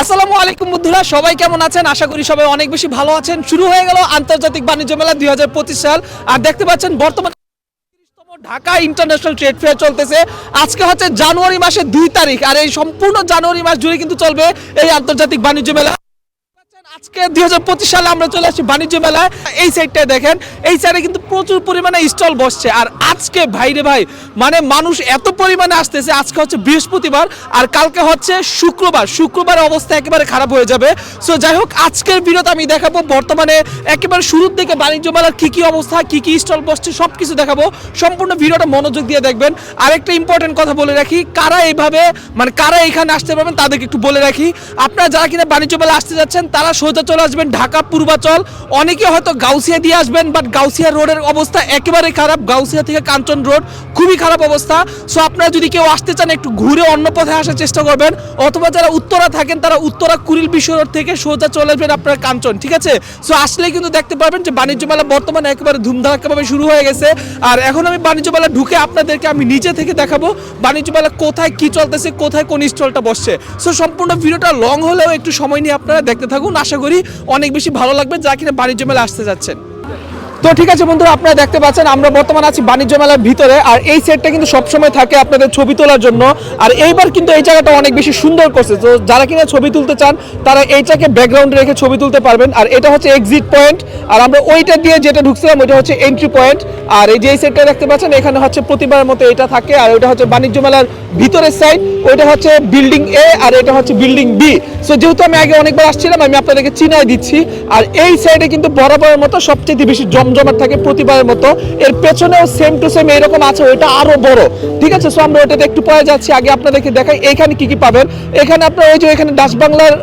আসসালামু আলাইকুম বন্ধুরা, সবাই কেমন আছেন? আশা করি সবাই অনেক বেশি ভালো আছেন। শুরু হয়ে গেল আন্তর্জাতিক বাণিজ্য মেলা দুই হাজার পঁচিশ সাল। আর দেখতে পাচ্ছেন, বর্তমানে ঢাকা ইন্টারন্যাশনাল ট্রেড ফেয়ার চলতেছে। আজকে হচ্ছে জানুয়ারি মাসের দুই তারিখ। আর এই সম্পূর্ণ জানুয়ারি মাস জুড়ে কিন্তু চলবে এই আন্তর্জাতিক বাণিজ্য মেলা। আজকে দুই হাজার পঁচিশ সালে আমরা চলে আসছি বাণিজ্য মেলায়। এই সাইডটায় দেখেন, এই সাইডে কিন্তু প্রচুর পরিমাণে স্টল বসছে। আর আজকে ভাইরে ভাই মানে মানুষ এত পরিমাণে আসতেছে, আজকে হচ্ছে বৃহস্পতিবার, আর কালকে হচ্ছে শুক্রবার। শুক্রবারের অবস্থা একেবারে খারাপ হয়ে যাবে। সো যাই হোক, আজকের ভিডিওতে আমি দেখাবো। বর্তমানে একেবারে শুরুর দিকে বাণিজ্য মেলার কি কি অবস্থা, কি কি স্টল বসছে সব কিছু দেখাবো। সম্পূর্ণ ভিডিওটা মনোযোগ দিয়ে দেখবেন। আরেকটা ইম্পর্টেন্ট কথা বলে রাখি, কারা এইভাবে মানে কারা এখানে আসতে পারবেন তাদেরকে একটু বলে রাখি। আপনারা যারা কিনা বাণিজ্য মেলা আসতে যাচ্ছেন, তারা সোজা চলে আসবেন ঢাকা পূর্বাচল। অনেকে হয়তো গাউসিয়া দিয়ে আসবেন বাট গাউসিয়া রোডের অবস্থা একেবারে খারাপ। গাউসিয়া থেকে কাঞ্চন রোড, খুবই খারাপ অবস্থা। সো আপনারা যদি কেউ আসতে চান, একটু ঘুরে অন্য পথে আসার চেষ্টা করবেন। অথবা যারা উত্তরা থাকেন, তারা উত্তরা কুড়িল বিশ্ব রোড থেকে সোজা চলে আসবেন আপনার কাঞ্চন, ঠিক আছে? সো আসলেই কিন্তু দেখতে পারবেন যে বাণিজ্য মেলা বর্তমানে একেবারে ধুমধারাক্কাভাবে শুরু হয়ে গেছে। আর এখন আমি বাণিজ্য মেলা ঢুকে আপনাদেরকে আমি নিচে থেকে দেখাবো বাণিজ্য মেলা কোথায় কি চলতেছে, কোথায় কোন স্টলটা বসছে। সো সম্পূর্ণ ভিডিওটা লং হলেও একটু সময় নিয়ে আপনারা দেখতে থাকুন। আশা করি অনেক বেশি ভালো লাগবে যা কিনা বাণিজ্য মেলা আসতে যাচ্ছেন। তো ঠিক আছে বন্ধুরা, আপনারা দেখতে পাচ্ছেন, আমরা বর্তমানে আছি বাণিজ্য মেলার ভিতরে, আর এই সেটটা কিন্তু সবসময় থাকে আপনাদের ছবি তোলার জন্য। আর এইবার কিন্তু এই জায়গাটা অনেক বেশি সুন্দর করছে। তো যারা কিনা ছবি তুলতে চান, তারা এইটাকে ব্যাকগ্রাউন্ডে রেখে ছবি তুলতে পারবেন। আর এটা হচ্ছে এক্সিট পয়েন্ট আর আমরা ওইটা দিয়ে যেটা ঢুকছিলাম, ওইটা হচ্ছে এন্ট্রি পয়েন্ট আর এই যে এই সেটটা দেখতে পাচ্ছেন, এখানে হচ্ছে প্রতিবারের মতো এটা থাকে, আর ওইটা হচ্ছে বাণিজ্য মেলার ভিতরের সাইড ওইটা হচ্ছে বিল্ডিং এ আর এটা হচ্ছে বিল্ডিং বি সো যেহেতু আমি আগে অনেকবার আসছিলাম, আমি আপনাদেরকে চিনাই দিচ্ছি। আর এই সাইডে কিন্তু বরাবরের মতো সবচেয়ে বেশি জমজমাট থাকে প্রতিবারের মতো। এর পেছনেও সেম টু সেম এরকম আছে, ওইটা আরও বড়। ঠিক আছে? সো আমরা ওইটাতে একটু পরে যাচ্ছি, আগে আপনাদেরকে দেখাই, এখানে কি কি পাবেন? এখানে আপনার ওই যে এখানে ডাচ বাংলার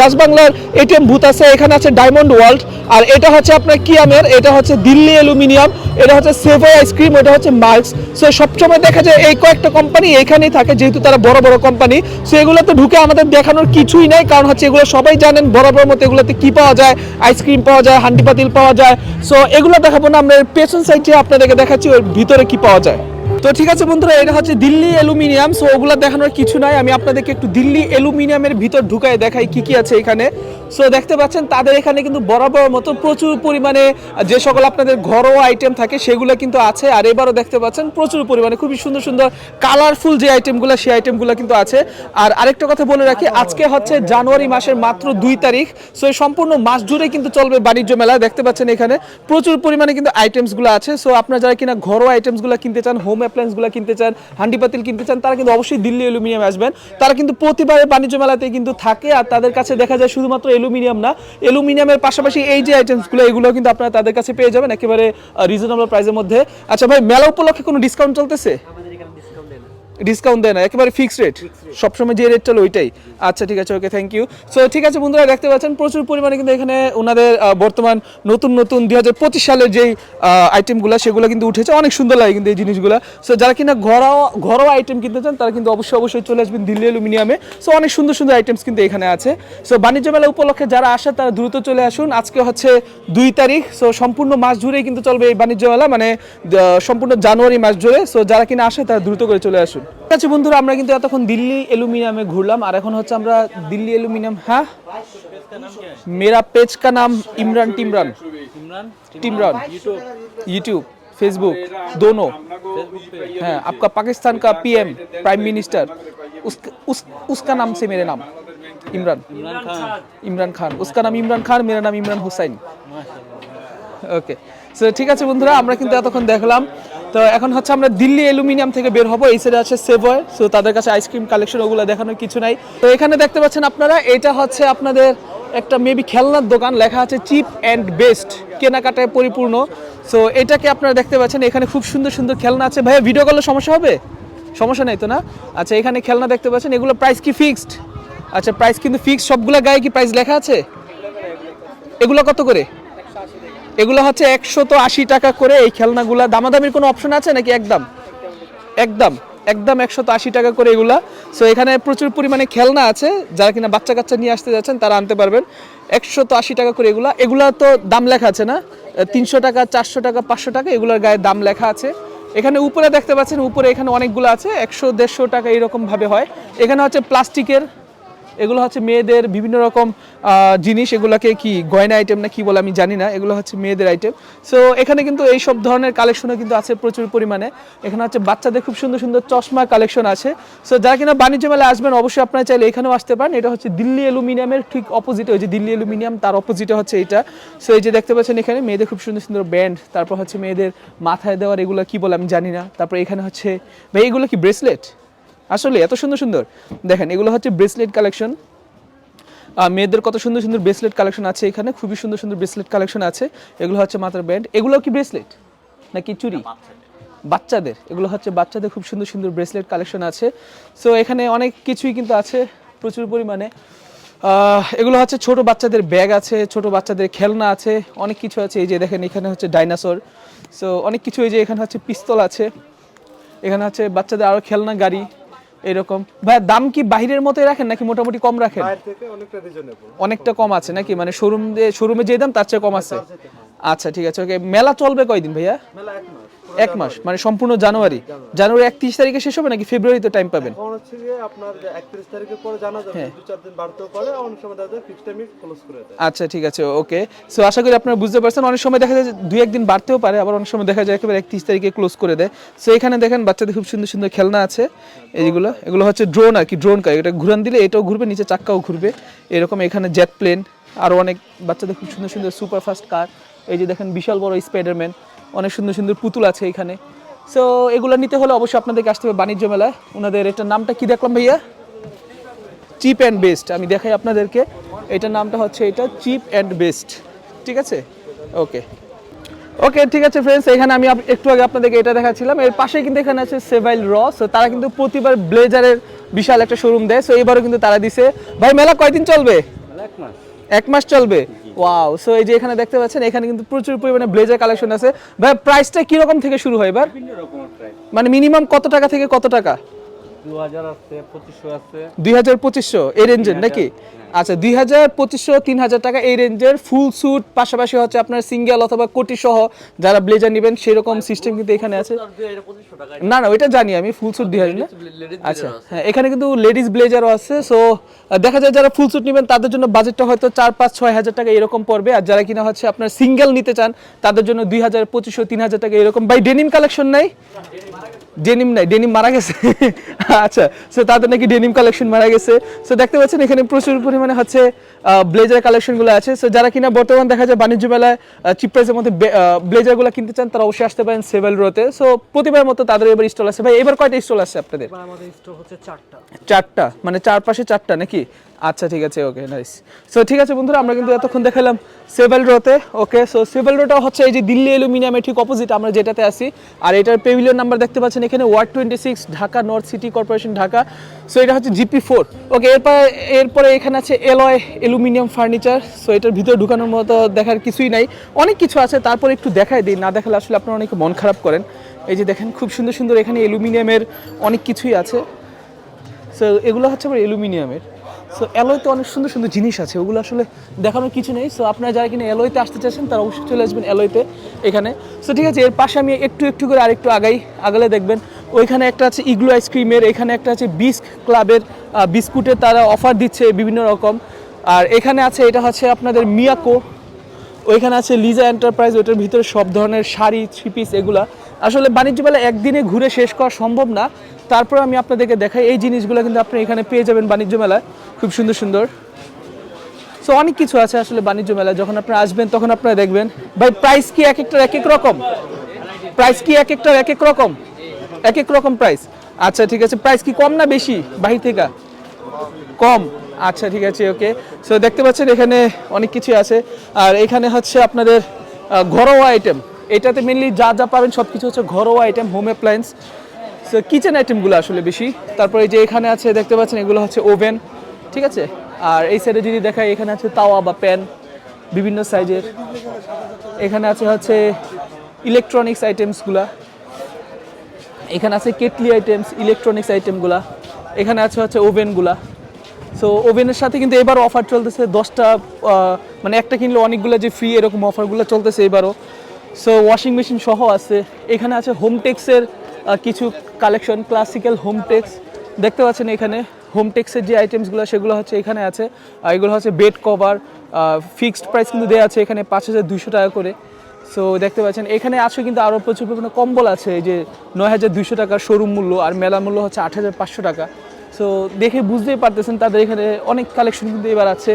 ডাচ বাংলার এটিএম বুথ আছে, এখানে আছে ডায়মন্ড ওয়ার্ল্ড আর এটা হচ্ছে আপনার কিয়ামের এটা হচ্ছে দিল্লি অ্যালুমিনিয়াম এটা হচ্ছে সেভয় আইসক্রিম এটা হচ্ছে মার্কস সো সবসময় দেখা যায় এই কয়েকটা কোম্পানি এইখানেই থাকে, যেহেতু তারা বড় বড় কোম্পানি সো এগুলোতে ঢুকে আমাদের দেখানোর কিছুই নেই, কারণ হচ্ছে এগুলো সবাই জানেন বড় মতো এগুলোতে কি পাওয়া যায়? আইসক্রিম পাওয়া যায়, হান্ডি পাতিল পাওয়া যায়। সো এগুলো দেখাবো না, আমরা পেছন সাইডে আপনাদেরকে দেখাচ্ছি ওর ভিতরে কি পাওয়া যায়। তো ঠিক আছে বন্ধুরা, এটা হচ্ছে দিল্লি অ্যালুমিনিয়াম। সো ওগুলো দেখানোর কিছু নাই। আমি আপনাদেরকে একটু দিল্লি অ্যালুমিনিয়ামের ভিতর ঢুকায় দেখাই কি কি আছে এখানে। সো দেখতে পাচ্ছেন, তাদের এখানে কিন্তু বরাবর মতো প্রচুর পরিমাণে যে সকল আপনাদের ঘরোয়া আইটেম থাকে, সেগুলো কিন্তু আছে। আর এবারও দেখতে পাচ্ছেন, প্রচুর পরিমাণে, খুবই সুন্দর সুন্দর কালারফুল যে আইটেমগুলো সেই আইটেমগুলো কিন্তু আছে। আর আরেকটা কথা বলে রাখি, আজকে হচ্ছে জানুয়ারি মাসের মাত্র দুই তারিখ। সো সম্পূর্ণ মাস জুড়ে কিন্তু চলবে বাণিজ্য মেলা, দেখতে পাচ্ছেন এখানে। প্রচুর পরিমাণে কিন্তু আইটেমসগুলো আছে। সো আপনারা যারা কিনা ঘরোয়া আইটেমসগুলো কিনতে চান হোম অ্যাপ্লায়েন্সগুলো কিনতে চান হান্ডি পাতিল কিনতে চান, তারা কিন্তু অবশ্যই দিল্লি অ্যালুমিনিয়াম আসবেন। তারা কিন্তু প্রতিবারের বাণিজ্য মেলাতে কিন্তু থাকে। আর তাদের কাছে দেখা যায় শুধুমাত্র অ্যালুমিনিয়াম না। অ্যালুমিনিয়ামের পাশাপাশি এই যে আইটেমসগুলো এগুলো কিন্তু আপনারা তাদের কাছে পেয়ে যাবেন। একেবারে রিজনেবল প্রাইসের মধ্যে। আচ্ছা ভাই, মেলা উপলক্ষে কোনো ডিসকাউন্ট চলতেছে? ডিসকাউন্ট দেয় না একেবারে ফিক্সড রেট সবসময় যে রেট চলে ওইটাই। আচ্ছা ঠিক আছে ওকে থ্যাংক ইউ সো ঠিক আছে বন্ধুরা দেখতে পাচ্ছেন প্রচুর পরিমাণে কিন্তু এখানে ওনাদের বর্তমান নতুন নতুন দুই হাজার পঁচিশ সালের যেই আইটেমগুলো সেগুলো কিন্তু উঠেছে। অনেক সুন্দর লাগে কিন্তু এই জিনিসগুলো। সো যারা কিনা ঘরোয়া ঘরোয়া আইটেম কিনতে চান তারা কিন্তু অবশ্যই অবশ্যই চলে আসবেন দিল্লি অ্যালুমিনিয়ামে। সো অনেক সুন্দর সুন্দর আইটেমস কিন্তু এখানে আছে। সো বাণিজ্য মেলা উপলক্ষে যারা আসে তারা দ্রুত চলে আসুন। আজকে হচ্ছে দুই তারিখ। সো সম্পূর্ণ মাস জুড়েই কিন্তু চলবে এই বাণিজ্য মেলা মানে সম্পূর্ণ জানুয়ারি মাস জুড়ে। সো যারা কিনা আসে তারা দ্রুত করে চলে আসুন। ঠিক আছে বন্ধুরা আমরা কিন্তু এতক্ষণ দিল্লি অ্যালুমিনিয়ামে ঘুরলাম আর এখন হচ্ছে আমরা দিল্লি অ্যালুমিনিয়াম হ্যাঁ मेरा पेज का नाम इमरान टिमरान टिमरान यूट्यूब फेसबुक दोनों हाँ आपका पाकिस्तान का पीएम प्राइम मिनिस्टर उस, उस उसका नाम से मेरे नाम इमरान इमरान खान उसका नाम इमरान खान मेरा नाम इमरान हुसैन ওকে সো ঠিক আছে বন্ধুরা, আমরা কিন্তু এতক্ষণ দেখলাম। তো এখন হচ্ছে আমরা দিল্লি অ্যালুমিনিয়াম থেকে বের হব, এই সাইডে আছে সেভয় সো তাদের কাছে আইসক্রিম কালেকশন ওগুলো দেখানোর কিছু নাই। তো এখানে দেখতে পাচ্ছেন আপনারা, এটা হচ্ছে আপনাদের একটা মেবি খেলনার দোকান, লেখা আছে চিপ অ্যান্ড বেস্ট কেনাকাটায় পরিপূর্ণ। সো এটাকে আপনারা দেখতে পাচ্ছেন, এখানে খুব সুন্দর সুন্দর খেলনা আছে। ভাইয়া ভিডিও করলে সমস্যা হবে? সমস্যা নেই তো না? আচ্ছা এখানে খেলনা দেখতে পাচ্ছেন, এগুলো প্রাইস কি ফিক্সড আচ্ছা প্রাইস কিন্তু ফিক্সড সবগুলো গায়ে কি প্রাইস লেখা আছে? এগুলো কত করে? এগুলো হচ্ছে একশো তো আশি টাকা করে এই খেলনাগুলা। দামাদামির কোনো অপশন আছে নাকি? একদম। একদম। একদম একশো তো আশি টাকা করে এগুলা। সো এখানে প্রচুর পরিমাণে খেলনা আছে। যারা কিনা বাচ্চা কাচ্চা নিয়ে আসতে যাচ্ছেন, তারা আনতে পারবেন। একশো তো আশি টাকা করে এগুলা। এগুলা তো দাম লেখা আছে না? তিনশো টাকা, চারশো টাকা, পাঁচশো টাকা, এগুলোর গায়ে দাম লেখা আছে। এখানে উপরে দেখতে পাচ্ছেন, উপরে এখানে অনেকগুলো আছে। একশো, দেড়শো টাকা এরকম ভাবে হয়। এখানে হচ্ছে প্লাস্টিকের এগুলো হচ্ছে মেয়েদের বিভিন্ন রকম জিনিস, এগুলোকে কি গয়না আইটেম না কি বলে আমি জানি না, এগুলো হচ্ছে মেয়েদের আইটেম সো এখানে কিন্তু এই সব ধরনের কালেকশনও কিন্তু আছে প্রচুর পরিমাণে। এখানে হচ্ছে বাচ্চাদের খুব সুন্দর সুন্দর চশমা কালেকশন আছে। সো যারা কিনা বাণিজ্য মেলায় আসবেন, অবশ্যই আপনারা চাইলে এখানেও আসতে পারেন। এটা হচ্ছে দিল্লি অ্যালুমিনিয়ামের ঠিক অপোজিটে ওই যে দিল্লি অ্যালুমিনিয়াম, তার অপোজিটে হচ্ছে এটা। সো এই যে দেখতে পাচ্ছেন এখানে, মেয়েদের খুব সুন্দর সুন্দর ব্যান্ড তারপর হচ্ছে মেয়েদের মাথায় দেওয়ার এগুলো কি বলে আমি জানি না। তারপর এখানে হচ্ছে, ভাই, এগুলো কি ব্রেসলেট আসলে এত সুন্দর সুন্দর। দেখেন এগুলো হচ্ছে ব্রেসলেট কালেকশন মেয়েদের কত সুন্দর সুন্দর ব্রেসলেট কালেকশন আছে এখানে খুবই সুন্দর সুন্দর ব্রেসলেট কালেকশন আছে। এগুলো হচ্ছে মাথার ব্যান্ড। এগুলো কি ব্রেসলেট নাকি চুরি বাচ্চাদের। এগুলো হচ্ছে বাচ্চাদের খুব সুন্দর সুন্দর ব্রেসলেট কালেকশন আছে। সো এখানে অনেক কিছুই কিন্তু আছে প্রচুর পরিমাণে। এগুলো হচ্ছে ছোট বাচ্চাদের ব্যাগ আছে ছোট বাচ্চাদের খেলনা আছে অনেক কিছু আছে। এই যে দেখেন এখানে হচ্ছে ডাইনাসোর সো অনেক কিছু এই যে এখানে হচ্ছে পিস্তল আছে। এখানে হচ্ছে বাচ্চাদের আরও খেলনা গাড়ি। এরকম। ভাই দাম কি বাহিরের মতোই রাখেন নাকি মোটামুটি কম রাখেন? অনেকটা কম আছে নাকি? মানে শোরুম শোরুমে যে দাম তার চেয়ে কম আছে? আচ্ছা ঠিক আছে ওকে। মেলা চলবে কয়দিন ভাইয়া? মেলা এক মাস। এক মাস মানে সম্পূর্ণ জানুয়ারি। জানুয়ারি। একত্রিশ তারিখে শেষ হবে নাকি ফেব্রুয়ারিতে টাইম পাবেন? হচ্ছে গিয়ে আপনার একত্রিশ তারিখের পরে জানা যাবে হ্যাঁ। দু চার দিন বাড়তেও পারে অনেক সময় দেখা যায় ফিক্সড টাইমে ক্লোজ করে দেয়। আচ্ছা ঠিক আছে ওকে সো আশা করি আপনারা বুঝতে পারছেন অনেক সময় দেখা যায় দুই একদিন বাড়তেও পারে আবার অনেক সময় দেখা যায় একেবারে একত্রিশ তারিখে ক্লোজ করে দেয়। সো এখানে দেখেন বাচ্চাদের খুব সুন্দর সুন্দর খেলনা আছে এইগুলো এগুলো হচ্ছে ড্রোন আর কি ড্রোন কার। এটা ঘুরান দিলে এটাও ঘুরবে নিচে চাক্কাও ঘুরবে। এরকম এখানে জেট প্লেন আরও অনেক বাচ্চাদের খুব সুন্দর সুন্দর সুপার ফাস্ট কার এই যে দেখেন বিশাল বড় স্পাইডারম্যান অনেক সুন্দর সুন্দর পুতুল আছে এখানে। সো এগুলো নিতে হলে অবশ্যই আপনাদেরকে আসতে হবে বাণিজ্য মেলায়। ওনাদের এটার নামটা কি দেখলাম ভাইয়া? চিপ অ্যান্ড বেস্ট আমি দেখাই আপনাদেরকে। এটার নামটা হচ্ছে এটা চিপ অ্যান্ড বেস্ট ঠিক আছে? ওকে ওকে ঠিক আছে ফ্রেন্ডস এখানে আমি একটু আগে আপনাদেরকে এটা দেখাচ্ছিলাম। এর পাশে কিন্তু এখানে আছে সেভাইল র সো তারা কিন্তু প্রতিবার ব্লেজারের বিশাল একটা শোরুম দেয়। সো এবারও কিন্তু তারা দিছে। ভাই, মেলা কয়দিন চলবে? এক মাস। এক মাস চলবে? ওয়াও সো এই যে এখানে দেখতে পাচ্ছেন এখানে কিন্তু প্রচুর পরিমাণে ব্লেজার কালেকশন আছে। ভাই প্রাইসটা কীরকম থেকে শুরু হয় এবার? মানে মিনিমাম কত টাকা থেকে কত টাকা? এই রেঞ্জের নাকি? আচ্ছা দুই হাজার পঁচিশশো তিন হাজার টাকা এই রেঞ্জের ফুল স্যুট পাশাপাশি হচ্ছে আপনার সিঙ্গেল অথবা কোটি সহ যারা ব্লেজার নেবেন সেরকম সিস্টেম কিন্তু এখানে আছে। না না ওইটা জানি আমি ফুল স্যুট দুই হাজার আচ্ছা হ্যাঁ এখানে কিন্তু লেডিস ব্লেজারও আছে। সো দেখা যায় যারা ফুল স্যুট নেবেন তাদের জন্য বাজেটটা হয়তো চার পাঁচ ছয় হাজার টাকা এরকম পড়বে। আর যারা কিনা হচ্ছে আপনার সিঙ্গেল নিতে চান তাদের জন্য দুই হাজার পঁচিশশো তিন হাজার টাকা এরকম। বাই ডেনিম কালেকশন নাই? ডেনিম নাই ডেনিম মারা গেছে। আচ্ছা সো তাদের নাকি ডেনিম কালেকশন মারা গেছে। সো দেখতে পাচ্ছেন এখানে প্রচুর পরিমাণে হচ্ছে ব্লেজার কালেকশনগুলো আছে। সো যারা কিনা বর্তমান দেখা যায় বাণিজ্য মেলায় চিপ প্রাইসের মধ্যে ব্লেজারগুলো কিনতে চান তারা অবশ্যই আসতে পারেন সেভেল রোতে সো প্রতিবার মতো তাদের এবার স্টল আছে। ভাই এবার কয়টা স্টল আছে আপনাদের? আমাদের স্টোর হচ্ছে চারটা। চারটা মানে চারপাশে চারটা নাকি? আচ্ছা ঠিক আছে ওকে নাইস সো ঠিক আছে বন্ধুরা, আমরা কিন্তু এতক্ষণ দেখালাম সেভেল রোতে ওকে সো সেভেল রোটা হচ্ছে এই যে দিল্লি অ্যালুমিনিয়ামের ঠিক অপোজিট আমরা যেটাতে আছি। আর এটার পেভিলিয়ন নাম্বার দেখতে পাচ্ছেন এখানে ward twenty six Dhaka north city corporation Dhaka. So এটা হচ্ছে জিপি ফোর ওকে এরপর, এরপরে এখানে আছে এলয় অ্যালুমিনিয়াম ফার্নিচার। সো এটার ভিতরে ঢুকানোর মতো দেখার কিছুই নাই। অনেক কিছু আছে, তারপর একটু দেখাই দিই, না দেখালে আসলে আপনারা অনেকে মন খারাপ করেন। এই যে দেখেন, খুব সুন্দর সুন্দর এখানে অ্যালুমিনিয়ামের অনেক কিছুই আছে। সো এগুলো হচ্ছে আবার অ্যালুমিনিয়ামের। সো অ্যালয়তে অনেক সুন্দর সুন্দর জিনিস আছে, ওগুলো আসলে দেখানোর কিছু নেই। সো আপনারা যারা কিনা অ্যালয়তে আসতে চাচ্ছেন, তারা অবশ্যই চলে আসবেন অ্যালয়তে এখানে। সো ঠিক আছে, এর পাশে আমি একটু একটু করে আরেকটু আগাই, আগালে দেখবেন, ওইখানে একটা আছে ইগলু আইসক্রিমের এখানে একটা আছে বিস্ক ক্লাবের বিস্কুটের তারা অফার দিচ্ছে বিভিন্ন রকম। আর এখানে আছে, এটা হচ্ছে আপনাদের মিয়াকো ওইখানে আছে লিজা এন্টারপ্রাইজ ওইটার ভিতরে সব ধরনের শাড়ি থ্রি পিস এগুলা। আসলে বাণিজ্য মেলা একদিনে ঘুরে শেষ করা সম্ভব না তারপর আমি আপনাদেরকে দেখাই, এই জিনিসগুলো কিন্তু আপনি এখানে পেয়ে যাবেন বাণিজ্য মেলায়। খুব সুন্দর সুন্দর। সো অনেক কিছু আছে আসলে বাণিজ্য মেলায়। যখন আপনারা আসবেন, তখন আপনারা দেখবেন, ভাই প্রাইস কি এক একটার এক এক রকম? প্রাইস কি এক একটার এক এক রকম? এক এক রকম প্রাইস আচ্ছা ঠিক আছে প্রাইস কি কম না বেশি? বাহির থেকে? কম। আচ্ছা ঠিক আছে ওকে সো দেখতে পাচ্ছেন, এখানে অনেক কিছু আছে। আর এখানে হচ্ছে আপনাদের ঘরোয়া আইটেম এটাতে মেনলি যা যা পাবেন সব কিছু হচ্ছে ঘরোয়া item home appliance so kitchen আইটেমগুলো আসলে বেশি। তারপরে যে এখানে আছে, দেখতে পাচ্ছেন, এগুলো হচ্ছে ওভেন ঠিক আছে? আর এই সাইডে যদি দেখাই, এখানে আছে তাওয়া বা প্যান বিভিন্ন সাইজের এখানে আছে হচ্ছে ইলেকট্রনিক্স আইটেমসগুলা এখানে আছে কেটলি আইটেমস ইলেকট্রনিক্স আইটেমগুলা এখানে আছে হচ্ছে ওভেনগুলা সো ওভেনের সাথে কিন্তু এবারও অফার চলতেছে। দশটা মানে একটা কিনলে অনেকগুলো যে ফ্রি এরকম অফারগুলো চলতেছে এবারও। সো ওয়াশিং মেশিন সহ আছে। এখানে আছে হোমটেক্সের কিছু কালেকশন ক্লাসিক্যাল হোমটেক্স দেখতে পাচ্ছেন এখানে হোম টেক্সের যে আইটেমসগুলো সেগুলো হচ্ছে এখানে আছে। এগুলো হচ্ছে বেড কভার ফিক্সড প্রাইস কিন্তু দেওয়া আছে এখানে পাঁচ হাজার দুইশো টাকা করে। সো দেখতে পাচ্ছেন, এখানে আছে কিন্তু আরও প্রচুর পরিমাণে কম্বল আছে, এই যে নয় হাজার দুইশো টাকার শোরুম মূল্য আর মেলা মূল্য হচ্ছে আট হাজার পাঁচশো টাকা। সো দেখে বুঝতেই পারতেছেন তাদের এখানে অনেক কালেকশন কিন্তু এবার আছে।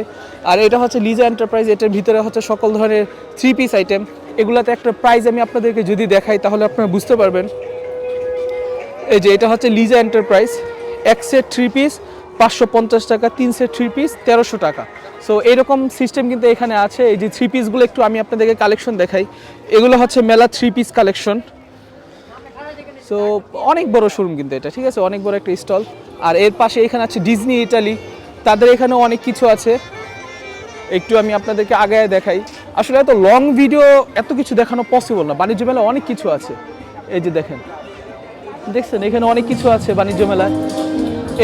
আর এটা হচ্ছে লিজা এন্টারপ্রাইজ এটার ভিতরে হচ্ছে সকল ধরনের থ্রি পিস আইটেম এগুলাতে একটা প্রাইস আমি আপনাদেরকে যদি দেখাই, তাহলে আপনারা বুঝতে পারবেন। এই যে এটা হচ্ছে লিজা এন্টারপ্রাইজ এক সেট থ্রি পিস পাঁচশো পঞ্চাশ টাকা, তিন সেট থ্রি পিস তেরোশো টাকা। সো এরকম সিস্টেম কিন্তু এখানে আছে। এই যে থ্রি পিসগুলো একটু আমি আপনাদেরকে কালেকশন দেখাই। এগুলো হচ্ছে মেলা থ্রি পিস কালেকশন সো অনেক বড় শোরুম কিন্তু এটা, ঠিক আছে? অনেক বড় একটা স্টল আর এর পাশে এখানে আছে ডিজনি ইটালি তাদের এখানেও অনেক কিছু আছে। একটু আমি আপনাদেরকে আগে দেখাই। আসলে এত লং ভিডিও এত কিছু দেখানো পসিবল না। বাণিজ্য মেলা অনেক কিছু আছে। এই যে দেখেন। দেখছেন, এখানে অনেক কিছু আছে বাণিজ্য মেলায়।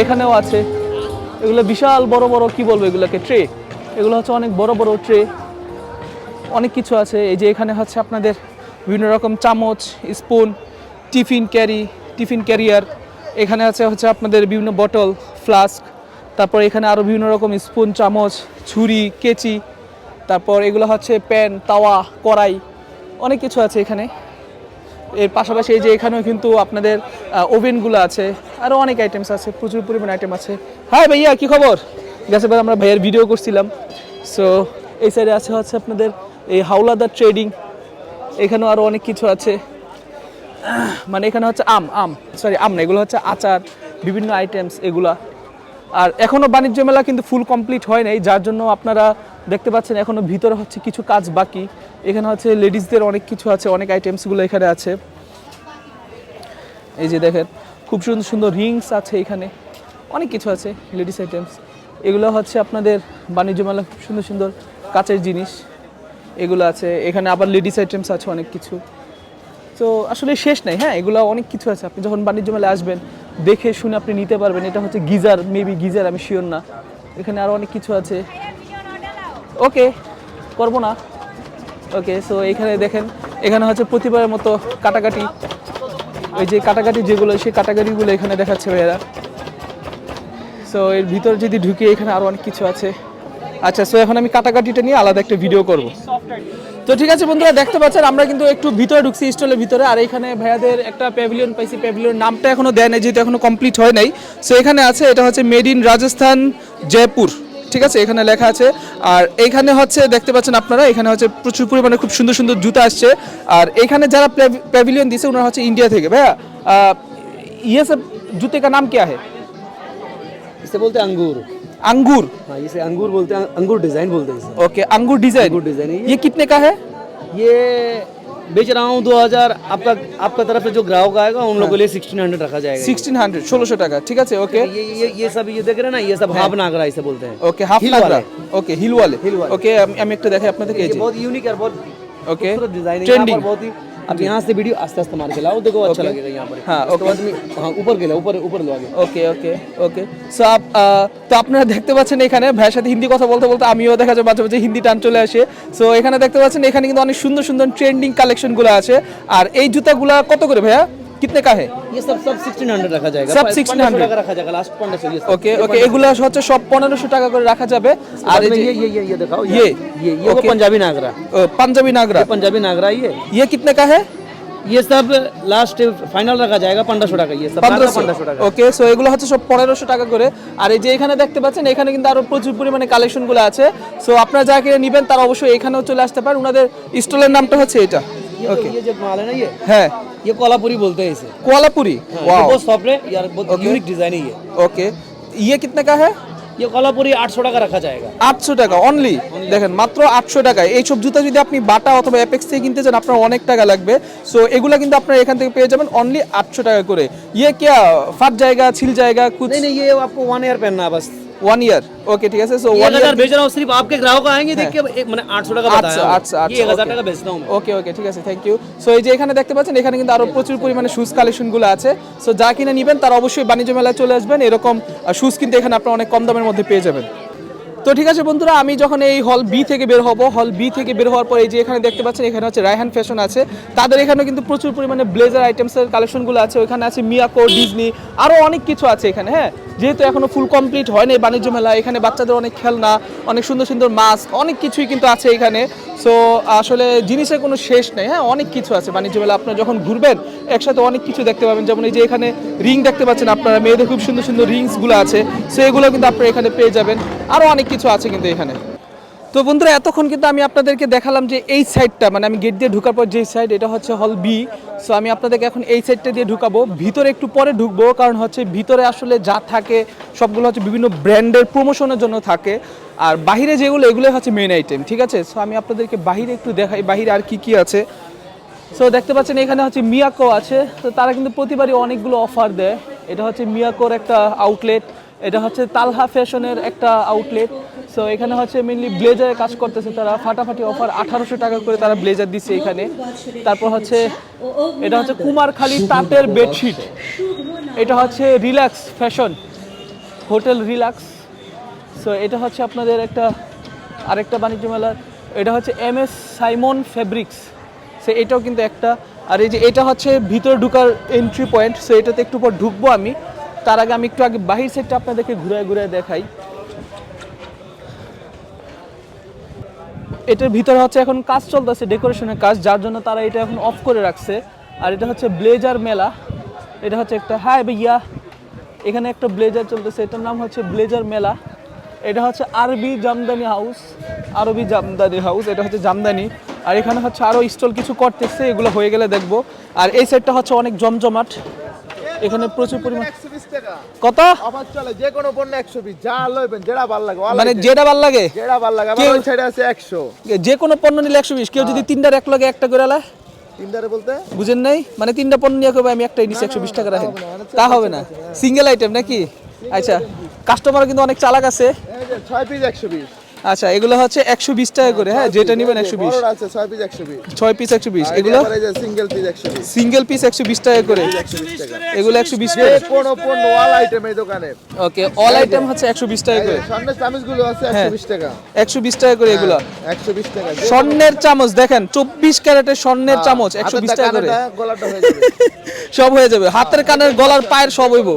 এখানেও আছে। এগুলো বিশাল বড় বড়, কি বলব এগুলোকে, ট্রে। এগুলো হচ্ছে অনেক বড় বড় ট্রে। অনেক কিছু আছে। এই যে এখানে হচ্ছে আপনাদের বিভিন্ন রকম চামচ, spoon, tiffin carry, tiffin carrier. এখানে আছে হচ্ছে আপনাদের বিভিন্ন বটল, ফ্লাস্ক। তারপর এখানে আরও বিভিন্ন রকম স্পুন, চামচ, ছুরি, কেচি। তারপর এগুলো হচ্ছে প্যান, তাওয়া, কড়াই। অনেক কিছু আছে এখানে। এর পাশাপাশি এই যে এখানেও কিন্তু আপনাদের ওভেনগুলো আছে আরও অনেক আইটেমস আছে, প্রচুর পরিমাণ আইটেম আছে। হাই ভাইয়া, কী খবর? গেছে আমরা ভাইয়ের ভিডিও করছিলাম। সো এই সাইডে আছে হচ্ছে আপনাদের এই হাওলাদার ট্রেডিং এখানেও আরও অনেক কিছু আছে। মানে এখানে হচ্ছে আম আম সরি আম না, এগুলো হচ্ছে আচার, বিভিন্ন আইটেমস এগুলা। আর এখনও বাণিজ্য মেলা কিন্তু ফুল কমপ্লিট হয় নাই, যার জন্য আপনারা দেখতে পাচ্ছেন এখনও ভিতরে হচ্ছে কিছু কাজ বাকি। এখানে হচ্ছে লেডিসদের অনেক কিছু আছে, অনেক আইটেমসগুলো এখানে আছে। এই যে দেখেন, খুব সুন্দর সুন্দর রিংস আছে এখানে, অনেক কিছু আছে লেডিস আইটেমস। এগুলো হচ্ছে আপনাদের বাণিজ্য মেলা, খুব সুন্দর সুন্দর কাচের জিনিস এগুলো আছে। এখানে আবার লেডিস আইটেমস আছে অনেক কিছু। তো আসলে শেষ নাই হ্যাঁ এগুলো অনেক কিছু আছে। আপনি যখন বাণিজ্য মেলায় আসবেন, দেখে শুনে আপনি নিতে পারবেন, এটা হচ্ছে গিজার মেবি গিজার, আমি শিওর না। এখানে আরও অনেক কিছু আছে। ওকে, করব না। ওকে সো এখানে দেখেন, এখানে হচ্ছে প্রতিবারের মতো কাটাকাটি। ওই যে কাটাকাটি যেগুলো, সেই কাটাকাটিগুলো এখানে দেখাচ্ছে ভাইয়েরা। সো এর ভিতর যদি ঢুকি, এখানে আরও অনেক কিছু আছে। আচ্ছা সো এখন আমি কাটাকাটিটা নিয়ে আলাদা একটা ভিডিও করব। তো ঠিক আছে বন্ধুরা, দেখতে পাচ্ছেন, আমরা কিন্তু একটু ভিতরে ঢুকছি, স্টলের ভিতরে। আর এখানে ভাইয়াদের একটা প্যাভিলিয়ন পাইছি। প্যাভিলিয়ন নামটা এখনও দেয় নাই, যেহেতু এখনও কমপ্লিট হয় নাই। সো এখানে আছে, এটা হচ্ছে মেড ইন রাজস্থান জয়পুর ঠিক আছে এখানে লেখা আছে আর এইখানে হচ্ছে দেখতে পাচ্ছেন আপনারা এখানে হচ্ছে প্রচুর পরিমাণে খুব সুন্দর সুন্দর জুতা আসছে আর এখানে যারা প্যাভিলিয়ন দিছে ওনারা হচ্ছে ইন্ডিয়া থেকে ভাইয়া আহ, ये सब जूते का नाम क्या है इसे बोलते हैं अंगूर अंगूर हाँ इसे अंगूर बोलते हैं अंगूर डिजाइन बोलते हैं इसे ओके अंगूर डिजाइन अंगूर डिजाइन है ये कितने का है ये बेच रहा हूँ दो हजार आपका आपका तरफ से जो ग्राहक आएगा उन लोगों के लिए सिक्सटीन हंड्रेड रखा जाएगा সিক্সটিন হান্ড্রেড ষোলোশো টাকা ঠিক আছে ওকে ये ये ये सब ये देख रहे हैं ना ये सब हाफ नागरा इसे बोलते हैं ওকে হাফ Heel লাগরা वाले। ওকে হিল ওয়ালে Heel वाले। ওকে আমি আমি একটা দেখাই আপনাদেরকে এই ये যে बहुत यूनिक और बहुत ओके खूबसूरत डिजाइन है यहाँ ट्रेंडिंग पर बहुत ही अब यहाँ से वीडियो आस्ते आस्ते मार के लाओ देखो अच्छा Okay। लगेगा यहाँ पर हाँ, उसके okay। बाद में हाँ ऊपर के लाओ ऊपर ऊपर लो आगे ওকে ওকে ওকে সো আপ আহ, তো আপনারা দেখতে পাচ্ছেন এখানে ভাইয়ের সাথে হিন্দি কথা বলতে বলতে আমিও দেখা যায় মাঝে মাঝে হিন্দি টান চলে আসে সো এখানে দেখতে পাচ্ছেন এখানে কিন্তু অনেক সুন্দর সুন্দর ট্রেন্ডিং কালেকশনগুলো আছে আর এই জুতাগুলা কত করে ভাইয়া কিতনে কা হে ये सब सब सिक्सटीन हंड्रेड रखा जाएगा सब प- 1600 1500 का रखा जाएगा लास्ट पंद्रह सौ ये सब। ওকে ये ওকে এগুলো হচ্ছে সব পনেরোশো টাকা করে রাখা যাবে আর और এই যে ये ये ये ये दिखाओ ये? ये ये वो Okay। पंजाबी नागरा ও, পাঞ্জাবি নাগরা ये पंजाबी नागरा ये ये कितने का है ये सब लास्ट फाइनल रखा जाएगा पंद्रह सौ टका ये सब पंद्रह सौ टका ওকে সো এগুলো হচ্ছে সব পনেরোশো টাকা করে আর এই যে এখানে দেখতে পাচ্ছেন এখানে কিন্তু আরো প্রচুর পরিমাণে কালেকশনগুলো আছে সো আপনারা যা কিনে নেবেন তারা অবশ্যই এখানেও চলে আসতে পারেন ওনাদের স্টলের নামটা হচ্ছে এটা ये ओके तो ये जो माल है ना ये হ্যাঁ ये कोलापुरी बोलते हैं इसे कोलापुरी हाँ, ये वाओ बहुत सॉफ्ट है यार बहुत Okay। यूनिक डिजाइन है ये ওকে ये कितने का है ये कोलापुरी आठ सौ टका रखा जाएगा আটশো টাকা অনলি দেখেন মাত্র আটশো টাকায় এইসব জুতা যদি আপনি বাটা অথবা অ্যাপেক্স থেকে কিনতে চান আপনার অনেক টাকা লাগবে সো এগুলা কিন্তু আপনারা এখান থেকে পেয়ে যাবেন অনলি আটশো টাকা করে ইয়ে क्या ফাট জায়গা ছিল জায়গা कुछ नहीं नहीं ये आपको वन ईयर पहनना है बस ওয়ান ইয়ার ওকে ঠিক আছে সো एक ওয়ান हजार बेच रहा हूँ सिर्फ आपके ग्राहक आएंगे देख के एक मैंने आठ सौ टका আচ্ছা बताया আচ্ছা हूँ। আচ্ছা ये एक हजार okay. टका बेचता हूँ मैं ওকে ওকে ঠিক আছে থ্যাংক ইউ সো এই যে এখানে দেখতে পাচ্ছেন এখানে কিন্তু আরো প্রচুর পরিমাণে শুজ কালেকশনগুলো আছে সো যা কিনে নেবেন তারা অবশ্যই বাণিজ্য মেলায় চলে আসবেন এরকম শুজ কিন্তু এখানে আপনারা অনেক কম দামের মধ্যে পেয়ে যাবেন তো ঠিক আছে বন্ধুরা, আমি যখন এই হল বি থেকে বের হব হল বি থেকে বের হওয়ার পর এই যে এখানে দেখতে পাচ্ছেন, এখানে হচ্ছে রায়হান ফ্যাশন আছে। তাদের এখানে কিন্তু প্রচুর পরিমাণে ব্লেজার আইটেমসের কালেকশনগুলো আছে। ওখানে আছে মিয়াকো ডিজনি আরও অনেক কিছু আছে এখানে হ্যাঁ? যেহেতু এখনও ফুল কমপ্লিট হয়নি বাণিজ্য মেলা, এখানে বাচ্চাদের অনেক খেলনা, অনেক সুন্দর সুন্দর মাস্ক অনেক কিছুই কিন্তু আছে এখানে। সো আসলে জিনিসের কোনো শেষ নেই হ্যাঁ? অনেক কিছু আছে বাণিজ্য মেলা, আপনারা যখন ঘুরবেন, একসাথে অনেক কিছু দেখতে পাবেন। যেমন এই যে এখানে রিং দেখতে পাচ্ছেন আপনারা, মেয়েদের খুব সুন্দর সুন্দর রিংসগুলো আছে। সো এগুলো কিন্তু আপনারা এখানে পেয়ে যাবেন। আরও অনেক কিছু আছে কিন্তু এখানে। তো বন্ধুরা, এতক্ষণ কিন্তু আমি আপনাদেরকে দেখালাম যে এই সাইডটা মানে আমি গেট দিয়ে ঢুকার পর যে সাইড এটা হচ্ছে হল বি সো আমি আপনাদেরকে এখন এই সাইডটা দিয়ে ঢুকাবো। ভিতরে একটু পরে ঢুকবো, কারণ হচ্ছে ভিতরে আসলে যা থাকে, সবগুলো হচ্ছে বিভিন্ন ব্র্যান্ডের প্রমোশনের জন্য থাকে। আর বাইরে যেগুলো, এগুলোই হচ্ছে মেন আইটেম ঠিক আছে? সো আমি আপনাদেরকে বাইরে একটু দেখাই বাইরে আর কি কি আছে। সো দেখতে পাচ্ছেন এখানে হচ্ছে মিয়াকো আছে। তো তারা কিন্তু প্রতিবারই অনেকগুলো অফার দেয়। এটা হচ্ছে মিয়াকোর একটা আউটলেট এটা হচ্ছে তালহা ফ্যাশনের একটা আউটলেট সো এখানে হচ্ছে মেনলি ব্লেজারে কাজ করতেছে তারা। ফাটাফাটি অফার আঠারোশো টাকা করে তারা ব্লেজার দিচ্ছে এখানে। তারপর হচ্ছে এটা হচ্ছে কুমারখালী তাঁতের বেডশিট এটা হচ্ছে relax fashion hotel relax so এটা হচ্ছে আপনাদের একটা আরেকটা বাণিজ্য মেলার। এটা হচ্ছে এম এস সাইমন ফেব্রিক্স সে এটাও কিন্তু একটা। আর এই যে এটা হচ্ছে ভিতরে ঢুকার এন্ট্রি পয়েন্ট সো এটাতে একটু পর ঢুকবো আমি। তার আগে আমি একটু আগে বাহির সাইডটা আপনাদেরকে ঘুরে ঘুরে দেখাই। এটার ভিতরে হচ্ছে এখন কাজ চলতেছে ডেকোরেশনের কাজ, যার জন্য তারা এটা এখন অফ করে রাখছে। আর এটা হচ্ছে ব্লেজার মেলা। এটা হচ্ছে একটা হ্যাঁ ভাইয়া, এখানে একটা ব্লেজার চলতেছে, এটার নাম হচ্ছে ব্লেজার মেলা। এটা হচ্ছে আরবি জামদানি হাউস আরবি জামদানি হাউস এটা হচ্ছে জামদানি। আর এখানে হচ্ছে আরও স্টল কিছু করতেছে, এগুলো হয়ে গেলে দেখব। আর এই সাইডটা হচ্ছে অনেক জমজমাট। এখানে প্রচুর পরিমাণ কত? অফার চলে যে কোনো পণ্য একশো বিশ যা লইবেন যেটা ভালো লাগে মানে যেটা ভালো লাগে? যেটা ভালো লাগে আমার আছে একশো। যে কোনো পণ্য নিলে একশো বিশ কেউ যদি তিনটার এক লগে একটা করে আলা তিনটারে বলতে? বুঝেন নাই? মানে তিনটা পণ্য নিয়ে করবে আমি একটাই একশো বিশ টাকা রাখেন। তা হবে না। সিঙ্গেল আইটেম নাকি? আচ্ছা। কাস্টমার কিন্তু অনেক চালাক আছে। ছয় পিস একশো বিশ। আচ্ছা এগুলো হচ্ছে একশো বিশ টাকা করে হ্যাঁ যেটা নেবেন একশো বিশ ছয় পিস একশো বিশ ছয় পিস একশো বিশ এগুলো সিঙ্গেল পিস একশো বিশ টাকা করে এগুলো একশো বিশ করে অল আইটেম এই দোকানে ওকে অল আইটেম হচ্ছে একশো বিশ টাকা করে সামনে চামিচগুলো আছে হ্যাঁ। একশো বিশ টাকা একশো বিশ টাকা করে এগুলো একশো বিশ টাকা স্বর্ণের চামচ দেখেন চব্বিশ ক্যারেটের স্বর্ণের চামচ একশো বিশ টাকা করে হয়ে সব হয়ে যাবে হাতের কানের গলার পায়ের সব হইব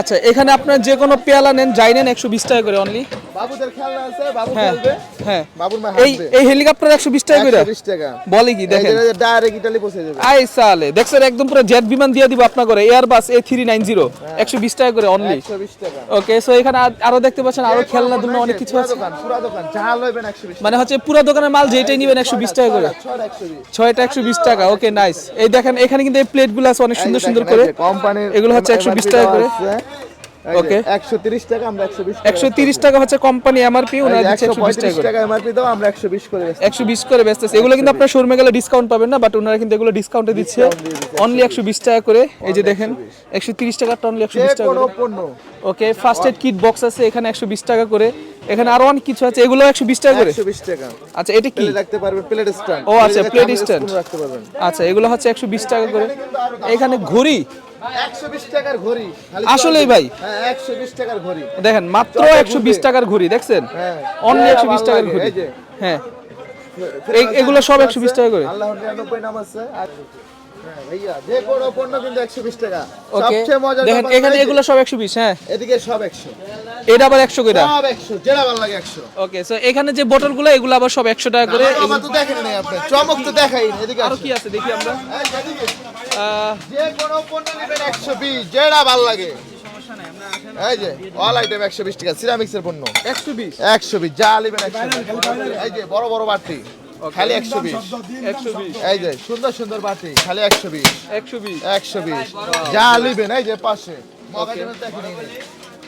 আচ্ছা এখানে আপনার যে কোনো পেয়ালা নেন যাই নেন একশো বিশ টাকা করে অনলি বাবুদের খেলনা আছে বাবু হ্যাঁ খেলবে। হ্যাঁ। বাবুর মা এই এই হেলিকপ্টার একশো বিশ টাকা করে? টাকা। বলে কি দেখেন। ডাইরেক্ট পৌঁছে যাবে। আই সালে দেখছেন একদম পুরো জেট বিমান দিয়ে দিব করে Airbus A three nine zero একশো বিশ টাকা করে অনলি একশো বিশ টাকা। ওকে সো এখানে আরও দেখতে পাচ্ছেন আরও খেলনা দুলনা অনেক কিছু আছে। দোকান পুরা দোকান যা লইবেন একশো বিশ মানে হচ্ছে পুরো দোকানের মাল যেটাই নিবেন একশো বিশ টাকা করে। ছয়টা একশো বিশ। ছয়টা একশো বিশ টাকা ওকে নাইস এই দেখেন এখানে কিন্তু এই প্লেটগুলো আছে অনেক সুন্দর সুন্দর করে। কোম্পানির এগুলো হচ্ছে 120 টাকা করে। ওকে। তিরিশ টাকা আমরা হচ্ছে কোম্পানি এমআরপি ওনারা দিচ্ছে করে টাকা এমআরপি দাও আমরা একশো বিশ করে বেচছি। একশো বিশ করে বেচতেছে। এগুলো কিন্তু আপনার শোরুমে গেলে ডিসকাউন্ট পাবেন না বাট ওনারা কিন্তু এগুলো ডিসকাউন্টে দিচ্ছে। অনলি একশো বিশ। টাকা করে এই যে দেখেন একশো তিরিশ টাকা অনলি একশো যে বিশ টাকা কোনো করে। পণ্য। Okay first aid kit box আছে এখানে একশো বিশ টাকা করে। এখানে আরও অনেক কিছু আছে এগুলো একশো বিশ টাকা করে? টাকা। আচ্ছা এটা কি? রাখতে পারবেন প্লেট স্ট্যান্ড ও, আচ্ছা। রাখতে পারবেন। আচ্ছা এগুলো হচ্ছে একশো বিশ টাকা করে। এখানে ঘড়ি একশো বিশ টাকার ঘড়ি। খালি আসলেই ভাই? একশো বিশ টাকার ঘড়ি। দেখেন মাত্র একশো বিশ টাকার ঘড়ি দেখছেন? একশো বিশ টাকার ঘড়ি। হ্যাঁ। এগুলো সব 120 টাকা করে? আল্লাহ নিরানব্বই নাম আছে। আর ভাইয়া যে কোনো পণ্য কিন্তু একশো বিশ এখানে যে, এগুলো সব একশো বিশ হ্যাঁ। এদিকে সব একশো। এটা আবার একশো করে ওকে সো এখানে যে বোতলগুলো এগুলো আবার সব একশো টাকা করে। চমক তো দেখাই এদিকে আরও কি আছে দেখি আমরা। যে এদিকে। আহ, যে কোনো পণ্য নেবেন একশো বিশ যেটা ভালো লাগে। এই যে অল আইটেম একশো বিশ টাকা সিরামিক্স এর পণ্য। একশো বিশ? একশো বিশ যা নেবেন একশো এই যে বড় বড় বাটি খালি একশো বিশ। একশো বিশ। এই যে সুন্দর সুন্দর বাটি খালি একশো বিশ। একশো বিশ। একশো বিশ। যা নেবেন এই যে পাশে।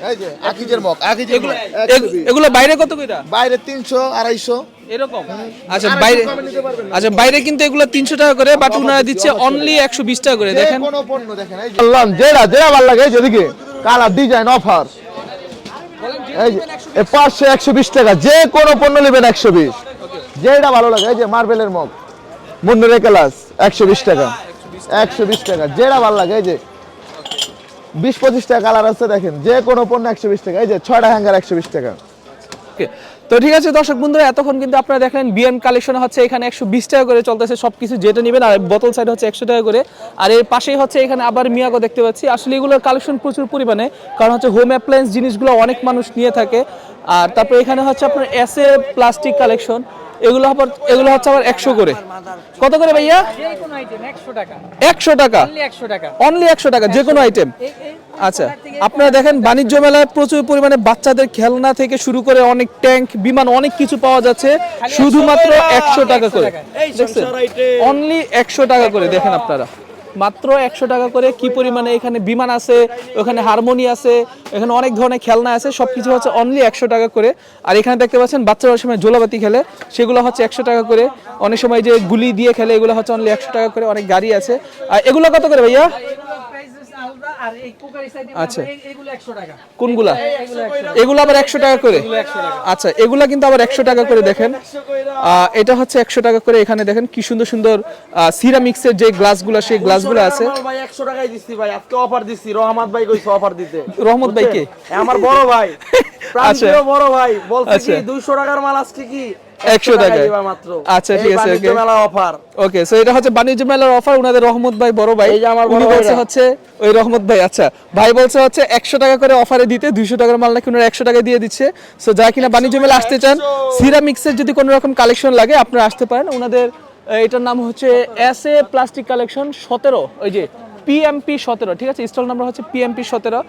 এই যে। আকিজের মগ এগুলো বাইরে কত বাইরে তিনশো আড়াইশো। এরকম। আচ্ছা বাইরে। আচ্ছা বাইরে কিন্তু এগুলো তিনশো টাকা করে বাট ওনারা দিচ্ছে অনলি একশো বিশ টাকা করে যে দেখেন পণ্য দেখেন এই যে বললাম যেটা যেটা ভালো লাগে এই যে এদিকে কালার ডিজাইন অফার এই যে পাঁচশো একশো বিশ টাকা যে কোনো পণ্য নেবেন একশো বিশ। যেটা ভালো লাগে এই যে মার্বেলের মগ মুন্নুরে ক্লাস একশো বিশ টাকা। একশো বিশ টাকা যেটা ভালো লাগে এই যে। বিশ পঁচিশ টাকা কালার আছে দেখেন যে কোনো পণ্য একশো বিশ টাকা এই যে ছয়টা হ্যাঙ্গার একশো বিশ টাকা। ওকে তো ঠিক আছে, দর্শক বন্ধু এতক্ষণ কিন্তু আপনারা দেখলেন বিএম কালেকশন হচ্ছে এখানে একশো বিশ টাকা করে চলতেছে সব কিছু যেটা নেবেন, আর বোতল সাইড হচ্ছে একশো টাকা করে। আর এর পাশেই হচ্ছে এখানে আবার মিয়াগো দেখতে পাচ্ছি। আসলে এগুলোর কালেকশন প্রচুর পরিমাণে, কারণ হচ্ছে হোম অ্যাপ্লায়েন্স জিনিসগুলো অনেক মানুষ নিয়ে থাকে। আর তারপরে এখানে হচ্ছে আপনার এস এ প্লাস্টিক কালেকশন এগুলো আবার এগুলো হচ্ছে আবার একশো করে। কত করে ভাইয়া? একশো টাকা। অনলি একশো টাকা। যে কোনো আইটেম আচ্ছা আপনারা দেখেন বাণিজ্য মেলায় প্রচুর পরিমাণে বাচ্চাদের খেলনা থেকে শুরু করে অনেক ট্যাঙ্ক বিমান অনেক কিছু পাওয়া যাচ্ছে। শুধুমাত্র একশো টাকা করে। অনলি একশো টাকা করে দেখেন আপনারা। মাত্র একশো টাকা করে কি পরিমাণে এখানে বিমান আছে, ওখানে হারমোনি আছে, এখানে অনেক ধরনের খেলনা আছে সব কিছু হচ্ছে অনলি একশো টাকা করে। আর এখানে দেখতে পাচ্ছেন বাচ্চারা সময় জোলাবাতি খেলে, সেগুলো হচ্ছে একশো টাকা করে। অনেক সময় যে গুলি দিয়ে খেলে, এগুলো হচ্ছে অনলি একশো টাকা করে, অনেক গাড়ি আছে। আর এগুলো কত করে ভাইয়া? আচ্ছা। কোনগুলা? এগুলো আবার একশো টাকা করে? আচ্ছা এগুলা কিন্তু আবার একশো টাকা করে দেখেন। এটা হচ্ছে একশো টাকা করে এখানে দেখেন কি সুন্দর সুন্দর সিরামিক্সের যে গ্লাসগুলো সেই গ্লাসগুলো আছে। ভাই একশো টাকায় দিচ্ছি ভাই আজকে অফার দিচ্ছি রহমত ভাই কইছে অফার দিতে। রহমত ভাই কে? আমার বড় ভাই। প্রান্তীয় বড় ভাই। বলছে কি আচ্ছা। দুইশো টাকার মাল আজকে কি? 100 টাকায়। মাত্র। আচ্ছা, ঠিক আছে, বাণিজ্য মেলা অফার ওকে সো এটা হচ্ছে বাণিজ্য মেলার অফার উনাদের রহমত ভাই বড় ভাই। এই যে আমার বড় উনি বলছে হচ্ছে ওই রহমত ভাই আচ্ছা। ভাই বলছে হচ্ছে একশো টাকা করে অফারে দিতে দুইশো টাকার মাল নাকি ওনারা একশো টাকা দিয়ে দিচ্ছে। সো যারা কিনা বাণিজ্য মেলা আসতে চান সিরামিক্সের যদি কোনো রকম কালেকশন লাগে আপনারা আসতে পারেন। ওনাদের এটার নাম হচ্ছে এস এ প্লাস্টিক কালেকশন সতেরো ওই যে পিএমপি সতেরো ঠিক আছে? স্টল নাম্বার হচ্ছে পিএমপি সতেরো।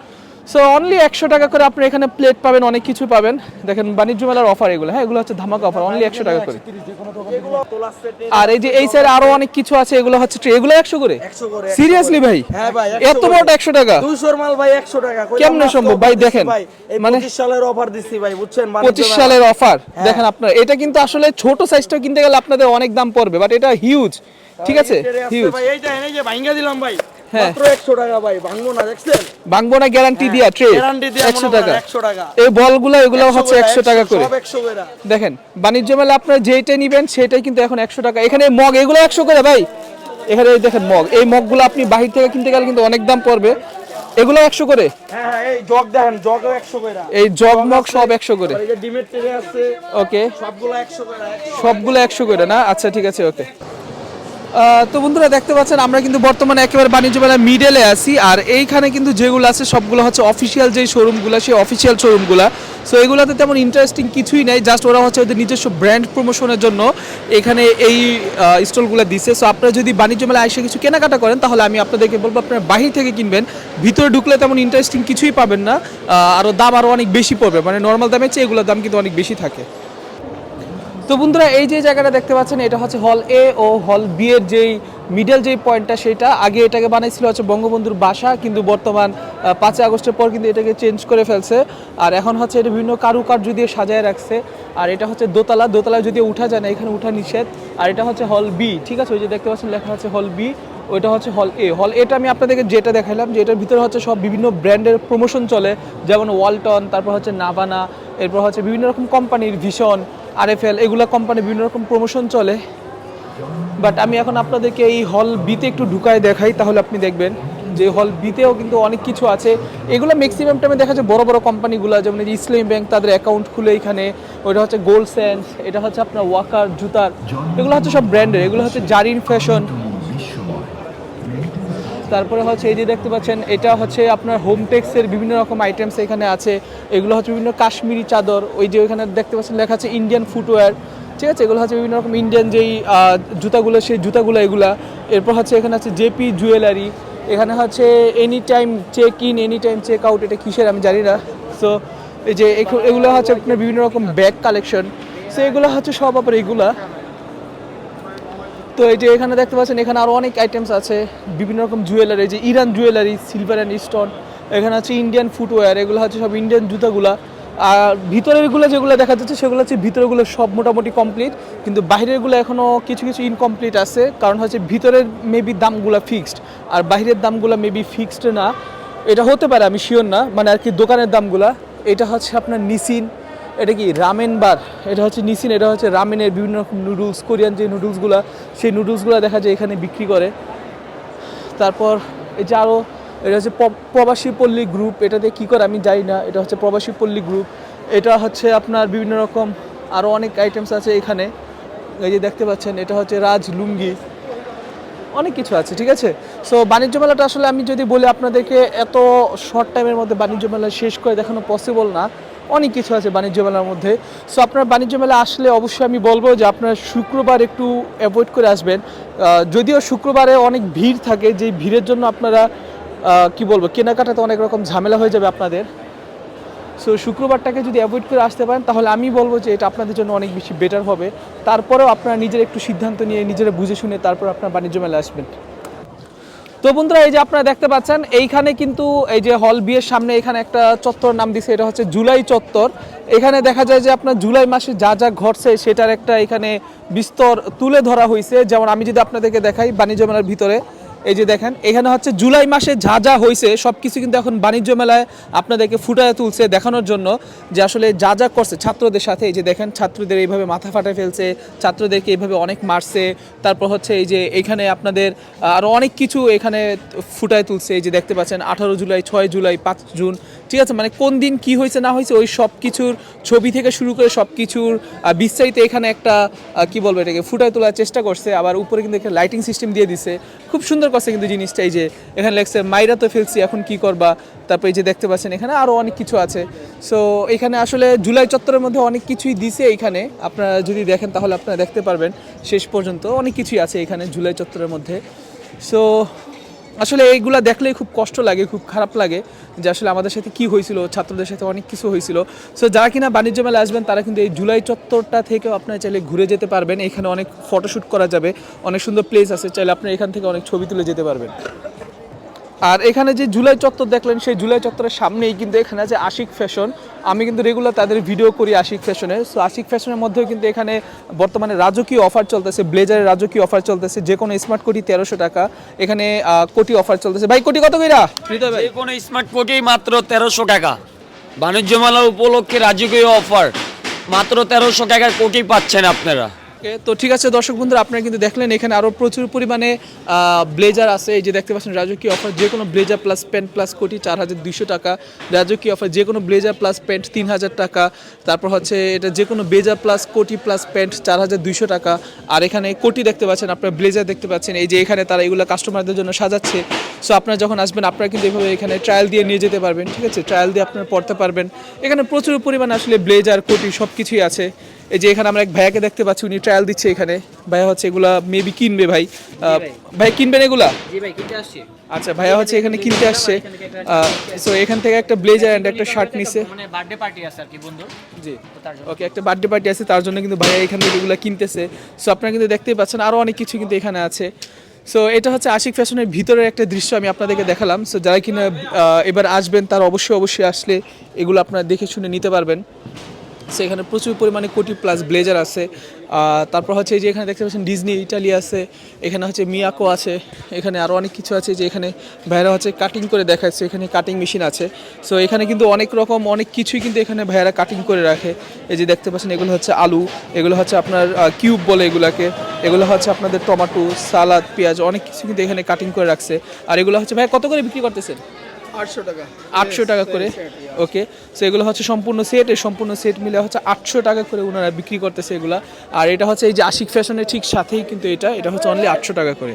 সো অনলি একশো টাকা করে আপনি এখানে প্লেট পাবেন অনেক কিছু পাবেন। দেখেন বাণিজ্য মেলার অফার এগুলো। হ্যাঁ এগুলো হচ্ছে ধামাকা অফার অনলি একশো টাকা করে। আর এই যে এই সাইডে আরও অনেক কিছু আছে এগুলো হচ্ছে এগুলো একশো করে? সিরিয়াসলি ভাই? হ্যাঁ ভাই, 100 এত বড় একশো টাকা? দুইশোর মাল ভাই একশো টাকা কেমনে সম্ভব? ভাই দেখেন, মানে- পঁচিশ সালের অফার দিচ্ছি ভাই বুঝছেন? পঁচিশ সালের অফার হ্যাঁ। দেখেন আপনার এটা কিন্তু আসলে ছোট সাইজটা কিনতে গেলে আপনাদের অনেক দাম পড়বে বাট এটা হিউজ ঠিক আছে? হিউজ ভাই, এইটা এনেই যে ভাঙ্গা দিলাম ভাই। মাত্র একশো টাকা ভাই ভাঙবো না দেখছেন? ভাঙবো না গ্যারান্টি দিয়া ট্রে গ্যারান্টি দিয়ে টাকা। একশো টাকা। এই বলগুলো এগুলো হচ্ছে একশো টাকা করে। সব একশো করে দেখেন বাণিজ্য মেলা আপনার যেইটা নিবেন সেটাই কিন্তু এখন একশো টাকা। এখানে মগ এগুলো একশো করে ভাই। এখানে দেখেন মগ। এই মগগুলো আপনি বাহির থেকে কিনতে গেলে কিন্তু অনেক দাম পড়বে। এগুলো একশো করে? হ্যাঁ হ্যাঁ এই জগ দেখেন জগও একশো করে এই জগ মগ সব একশো করে। ডিমের ট্রে আছে ওকে। সবগুলো একশো করে সবগুলো একশো করে না? আচ্ছা ঠিক আছে ওকে। তো বন্ধুরা দেখতে পাচ্ছেন, আমরা কিন্তু বর্তমানে একেবারে বাণিজ্য মেলার মিডেলে আছি, আর এইখানে কিন্তু যেগুলো আছে, সবগুলো হচ্ছে অফিসিয়াল যেই শোরুমগুলো সেই অফিসিয়াল শোরুমগুলো সো এগুলোতে তেমন ইন্টারেস্টিং কিছুই নেই জাস্ট ওরা হচ্ছে ওদের নিজস্ব ব্র্যান্ড প্রমোশনের জন্য এখানে এই স্টলগুলো দিছে। সো আপনারা যদি বাণিজ্য মেলায় এসে কিছু কেনাকাটা করেন, তাহলে আমি আপনাদেরকে বলব, আপনারা বাহির থেকে কিনবেন। ভিতরে ঢুকলে তেমন ইন্টারেস্টিং কিছুই পাবেন না আরও দাম আরও অনেক বেশি পড়বে। মানে নর্মাল দামের চেয়ে এগুলোর দাম কিন্তু অনেক বেশি থাকে। তো বন্ধুরা, এই যে জায়গাটা দেখতে পাচ্ছেন, এটা হচ্ছে হল এ ও হল বি এর যেই মিডল যেই পয়েন্টটা সেটা আগে এটাকে বানাইছিল হচ্ছে বঙ্গবন্ধুর বাসা, কিন্তু বর্তমান পাঁচই আগস্টের পর কিন্তু এটাকে চেঞ্জ করে ফেলছে। আর এখন হচ্ছে এটা বিভিন্ন কারুকার্য দিয়ে সাজায় রাখছে। আর এটা হচ্ছে দোতলা দোতলা যদি উঠা যায় না, এখানে উঠা নিষেধ। আর এটা হচ্ছে হল বি ঠিক আছে? ওই যে দেখতে পাচ্ছেন, লেখা আছে হল বি ওইটা হচ্ছে হল এ হল এটা আমি আপনাদেরকে যেটা দেখালাম যে এটার ভিতরে হচ্ছে সব বিভিন্ন ব্র্যান্ডের প্রমোশন চলে, যেমন ওয়ালটন, তারপর হচ্ছে নাভানা এরপর হচ্ছে বিভিন্ন রকম কোম্পানির ভিশন আরএফএল, এগুলো কোম্পানি বিভিন্ন রকম প্রমোশন চলে। বাট আমি এখন আপনাদেরকে এই হল বিতে একটু ঢুকায় দেখাই, তাহলে আপনি দেখবেন যে হল বিতেও কিন্তু অনেক কিছু আছে। এগুলো ম্যাক্সিমাম টাইমে দেখা যায় বড় বড় কোম্পানিগুলো যেমন এই ইসলামী ব্যাংক তাদের অ্যাকাউন্ট খুলে এখানে। ওইটা হচ্ছে গোল্ড স্যান্ডস এটা হচ্ছে আপনার ওয়াকার জুতার। এগুলো হচ্ছে সব ব্র্যান্ডের এগুলো হচ্ছে জারিন ফ্যাশন তারপরে হচ্ছে এই যে দেখতে পাচ্ছেন, এটা হচ্ছে আপনার হোম টেক্সের বিভিন্ন রকম আইটেমস এখানে আছে। এগুলো হচ্ছে বিভিন্ন কাশ্মীরি চাদর, ওই যে ওইখানে দেখতে পাচ্ছেন লেখা আছে ইন্ডিয়ান ফুটওয়্যার ঠিক আছে? এগুলো হচ্ছে বিভিন্ন রকম ইন্ডিয়ান যেই জুতাগুলো, সেই জুতাগুলো এগুলা। এরপর হচ্ছে এখানে আছে জেপি জুয়েলারি এখানে হচ্ছে any time check in any time check out এটা কিসের আমি জানি না। সো এই যে এগুলো হচ্ছে আপনার বিভিন্ন রকম ব্যাগ কালেকশন সো এগুলো হচ্ছে সব আবার এগুলা। তো এই যে এখানে দেখতে পাচ্ছেন, এখানে আরও অনেক আইটেমস আছে। বিভিন্ন রকম জুয়েলারি যে Iran jewellery silver and stone এখানে আছে ইন্ডিয়ান ফুটওয়্যার এগুলো হচ্ছে সব ইন্ডিয়ান জুতাগুলা। আর ভিতরেরগুলো যেগুলো দেখা যাচ্ছে, সেগুলো হচ্ছে ভিতরেগুলো সব মোটামুটি কমপ্লিট কিন্তু বাইরেরগুলো এখনও কিছু কিছু ইনকমপ্লিট আছে। কারণ হচ্ছে ভিতরের মেবি দামগুলো ফিক্সড আর বাইরের দামগুলো মেবি ফিক্সড না। এটা হতে পারে, আমি শিওর না মানে আর কি দোকানের দামগুলা। এটা হচ্ছে আপনার নিসিন এটা কি রামেন বার এটা হচ্ছে নিসিন এটা হচ্ছে রামেনের বিভিন্ন রকম নুডলস কোরিয়ান যে নুডলসগুলো সেই নুডলসগুলো দেখা যায় এখানে বিক্রি করে। তারপর এই যে আরও এটা হচ্ছে প্রবাসী পল্লী গ্রুপ এটাতে কী করে আমি জানি না, এটা হচ্ছে প্রবাসী পল্লী গ্রুপ এটা হচ্ছে আপনার বিভিন্ন রকম আরও অনেক আইটেমস আছে এখানে। এই যে দেখতে পাচ্ছেন, এটা হচ্ছে রাজ লুঙ্গি। অনেক কিছু আছে, ঠিক আছে? সো বাণিজ্য মেলাটা আসলে আমি যদি বলি আপনাদেরকে, এত শর্ট টাইমের মধ্যে বাণিজ্য মেলা শেষ করে দেখানো পসিবল না। অনেক কিছু আছে বাণিজ্য মেলার মধ্যে। সো আপনার বাণিজ্য মেলা আসলে অবশ্যই আমি বলব যে আপনারা শুক্রবার একটু অ্যাভয়েড করে আসবেন। যদিও শুক্রবারে অনেক ভিড় থাকে, যেই ভিড়ের জন্য আপনারা কি বলব, কেনাকাটাতে অনেক রকম ঝামেলা হয়ে যাবে আপনাদের। সো শুক্রবারটাকে যদি অ্যাভয়েড করে আসতে পারেন, তাহলে আমি বলব যে এটা আপনাদের জন্য অনেক বেশি বেটার হবে। তারপরেও আপনারা নিজের একটু সিদ্ধান্ত নিয়ে, নিজেরা বুঝে শুনে তারপর আপনার বাণিজ্য মেলা আসবেন। তো বন্ধুরা, এই যে আপনারা দেখতে পাচ্ছেন, এইখানে কিন্তু এই যে হল বিয়ের সামনে এখানে একটা চত্বর নাম দিছে, এটা হচ্ছে জুলাই চত্বর। এখানে দেখা যায় যে আপনার জুলাই মাসে যা যা ঘটছে, সেটার একটা এখানে বিস্তর তুলে ধরা হয়েছে যেমন আমি যদি আপনাদেরকে দেখাই, বাণিজ্য মেলার ভিতরে এই যে দেখেন, এখানে হচ্ছে জুলাই মাসে যা যা হয়েছে সব কিছু কিন্তু এখন বাণিজ্য মেলায় আপনাদেরকে ফুটায় তুলছে দেখানোর জন্য যে আসলে যা যা করছে ছাত্রদের সাথে। এই যে দেখেন, ছাত্রদের এইভাবে মাথা ফাটায় ফেলছে, ছাত্রদেরকে এইভাবে অনেক মারছে। তারপর হচ্ছে এই যে এখানে আপনাদের আরও অনেক কিছু এখানে ফুটায় তুলছে। এই যে দেখতে পাচ্ছেন, আঠারো জুলাই, ছয় জুলাই, পাঁচ জুন ঠিক আছে? মানে কোন দিন কি হয়েছে, না হয়েছে, ওই সব কিছুর ছবি থেকে শুরু করে সব কিছুর বিস্তারিত এখানে একটা কি বলব এটাকে, ফুটায় তোলার চেষ্টা করছে। আবার উপরে কিন্তু একটা লাইটিং সিস্টেম দিয়ে দিছে। খুব সুন্দর করছে কিন্তু জিনিসটা। এই যে এখানে লেখছে, মাইরা তো ফেলছি, এখন কি করবা? তারপর যে দেখতে পাচ্ছেন, এখানে আরও অনেক কিছু আছে। সো এখানে আসলে জুলাই চত্বরের মধ্যে অনেক কিছুই দিছে এইখানে আপনারা যদি দেখেন, তাহলে আপনারা দেখতে পারবেন। শেষ পর্যন্ত অনেক কিছুই আছে এখানে জুলাই চত্বরের মধ্যে। সো আসলে এইগুলা দেখলেই খুব কষ্ট লাগে, খুব খারাপ লাগে যে আসলে আমাদের সাথে কি হয়েছিল, ছাত্রদের সাথে অনেক কিছু হয়েছিল। সো যারা কিনা বাণিজ্য মেলা আসবেন, তারা কিন্তু এই জুলাই চত্বরটা থেকেও আপনারা চাইলে ঘুরে যেতে পারবেন। এখানে অনেক ফটোশ্যুট করা যাবে, অনেক সুন্দর প্লেস আছে, চাইলে আপনি এখান থেকে অনেক ছবি তুলে যেতে পারবেন। আর এখানে যে জুলাই চত্বর দেখলেন, সেই জুলাই চত্বরের সামনেই কিন্তু এখানে আছে আশিক ফ্যাশন। আমি কিন্তু রেগুলার তাদের ভিডিও করি আশিক ফ্যাশনের সো আশিক ফ্যাশনের মধ্যেও কিন্তু এখানে বর্তমানে রাজকীয় অফার চলতেছে ব্লেজারের রাজকীয় অফার চলতেছে, যে কোনো স্মার্ট কোটি তেরোশো টাকা। এখানে কোটি অফার চলতেছে। ভাই, কোটি কত কইরা? যে কোনো স্মার্ট কোটি মাত্র তেরোশো টাকা। বাণিজ্য মেলা উপলক্ষে রাজকীয় অফার মাত্র তেরোশো টাকার কোটি পাচ্ছেন আপনারা। তো ঠিক আছে দর্শক বন্ধুরা, আপনারা কিন্তু দেখলেন এখানে আরও প্রচুর পরিমাণে ব্লেজার আছে। এই যে দেখতে পাচ্ছেন, রাজকীয় অফার যে কোনো ব্লেজার প্লাস প্যান্ট প্লাস কোটি চার হাজার দুইশো টাকা। রাজকীয় অফার যে কোনো ব্লেজার প্লাস প্যান্ট তিন হাজার টাকা। তারপর হচ্ছে এটা যে কোনো ব্লেজার প্লাস কোটি প্লাস প্যান্ট চার হাজার দুইশো টাকা। আর এখানে কোটি দেখতে পাচ্ছেন, আপনার ব্লেজার দেখতে পাচ্ছেন। এই যে এখানে তারা এগুলো কাস্টমারদের জন্য সাজাচ্ছে। সো আপনারা যখন আসবেন, আপনারা কিন্তু এভাবে এখানে ট্রায়াল দিয়ে নিয়ে যেতে পারবেন, ঠিক আছে? ট্রায়াল দিয়ে আপনারা পড়তে পারবেন। এখানে প্রচুর পরিমাণে আসলে ব্লেজার, কোটি সব কিছুই আছে। এই যে এখানে আমরা এক ভাইয়াকে দেখতে পাচ্ছি উনি ট্রায়াল দিচ্ছে এখানে। ভাইয়া হচ্ছে এগুলা মেবি কিনবে ভাই। ভাই। কিনবেন এগুলা? জি ভাই কিনতে আসছি। আচ্ছা ভাইয়া হচ্ছে এখানে কিনতে আসছে। সো এখান থেকে একটা ব্লেজার অ্যান্ড একটা শার্ট নিছে। মানে বার্থডে পার্টি আছে আর কি বন্ধু জি। ওকে একটা বার্থডে পার্টি আছে তার জন্য কিন্তু ভাইয়া এখান থেকে এগুলা কিনতেছে। সো আপনারা কিন্তু দেখতেই পাচ্ছেন আরও অনেক কিছু কিন্তু এখানে আছে। সো এটা হচ্ছে আশিক ফ্যাশনের ভিতরের একটা দৃশ্য আমি আপনাদেরকে দেখালাম। সো যারা কিনা আহ, এবার আসবেন তারা অবশ্যই অবশ্যই আসলে এগুলো আপনারা দেখে শুনে নিতে পারবেন। সো এখানে প্রচুর পরিমাণে কোটি প্লাস ব্লেজার আছে। তারপর হচ্ছে এই যে এখানে দেখতে পাচ্ছেন ডিজনি ইটালি আছে, এখানে হচ্ছে মিয়াকো আছে, এখানে আরও অনেক কিছু আছে যে এখানে ভাইয়েরা হচ্ছে কাটিং করে দেখাচ্ছে, এখানে কাটিং মেশিন আছে। সো এখানে কিন্তু অনেক রকম, অনেক কিছুই কিন্তু এখানে ভাইয়েরা কাটিং করে রাখে। এই যে দেখতে পাচ্ছেন এগুলো হচ্ছে আলু, এগুলো হচ্ছে আপনার কিউব বলে এগুলাকে, এগুলো হচ্ছে আপনাদের টমেটো সালাদ পেঁয়াজ, অনেক কিছু কিন্তু এখানে কাটিং করে রাখছে। আর এগুলো হচ্ছে ভাই কত করে বিক্রি করতেছেন? আটশো টাকা। আটশো টাকা করে। ওকে সো এগুলো হচ্ছে সম্পূর্ণ সেট এই সম্পূর্ণ সেট মিলে হচ্ছে আটশো টাকা করে ওনারা বিক্রি করতেছে এগুলা। আর এটা হচ্ছে এই যে আশিক ফ্যাশনের ঠিক সাথেই কিন্তু এটা এটা হচ্ছে অনলি আটশো টাকা করে।